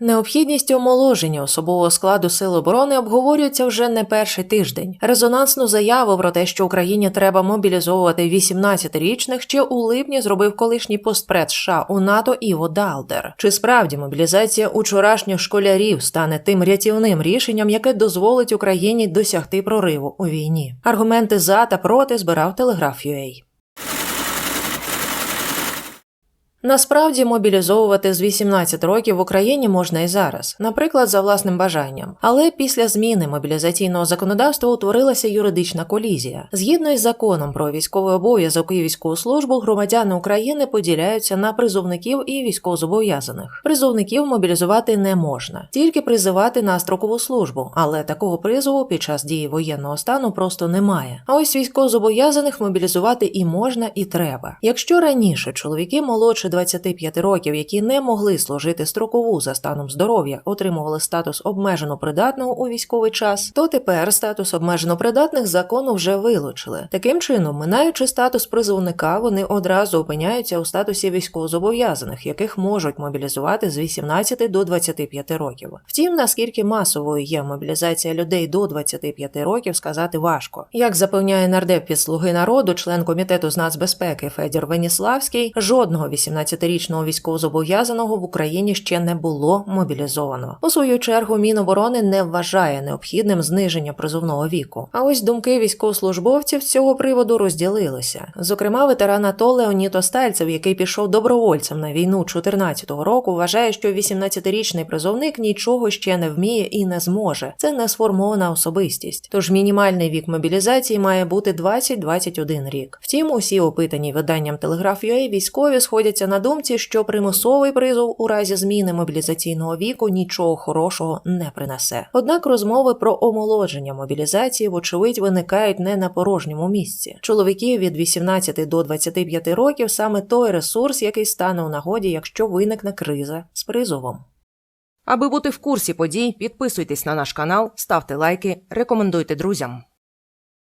Необхідність омоложення особового складу сил оборони обговорюється вже не перший тиждень. Резонансну заяву про те, що Україні треба мобілізовувати 18-річних, ще у липні зробив колишній постпред США у НАТО Іво Далдер. Чи справді мобілізація учорашніх школярів стане тим рятівним рішенням, яке дозволить Україні досягти прориву у війні? Аргументи за та проти збирав телеграф Насправді мобілізовувати з 18 років в Україні можна і зараз, наприклад, за власним бажанням. Але після зміни мобілізаційного законодавства утворилася юридична колізія. Згідно із законом про військовий обов'язок і військову службу, громадяни України поділяються на призовників і військовозобов'язаних. Призовників мобілізувати не можна, тільки призивати на строкову службу, але такого призову під час дії воєнного стану просто немає. А ось військовозобов'язаних мобілізувати і можна, і треба. Якщо раніше чоловіки молодше 25 років, які не могли служити строкову за станом здоров'я, отримували статус обмежено придатного у військовий час, то тепер статус обмежено придатних закону вже вилучили. Таким чином, минаючи статус призовника, вони одразу опиняються у статусі військовозобов'язаних, яких можуть мобілізувати з 18 до 25 років. Втім, наскільки масовою є мобілізація людей до 25 років, сказати важко. Як запевняє нардеп від слуги народу, член комітету з нацбезпеки Федір Веніславський, жодного 18-річного військовозобов'язаного в Україні ще не було мобілізовано. У свою чергу Міноборони не вважає необхідним зниження призовного віку. А ось думки військовослужбовців з цього приводу розділилися. Зокрема, ветеран АТО Леонід Остальцев, який пішов добровольцем на війну 14-го року, вважає, що 18-річний призовник нічого ще не вміє і не зможе. Це не сформована особистість. Тож мінімальний вік мобілізації має бути 20-21 рік. Втім, усі опитані виданням Телеграф.ua військові сходяться на думці, що примусовий призов у разі зміни мобілізаційного віку нічого хорошого не принесе. Однак розмови про омолодження мобілізації, вочевидь, виникають не на порожньому місці. Чоловіків від 18 до 25 років саме той ресурс, який стане у нагоді, якщо виникне криза з призовом. Аби бути в курсі подій, підписуйтесь на наш канал, ставте лайки, рекомендуйте друзям.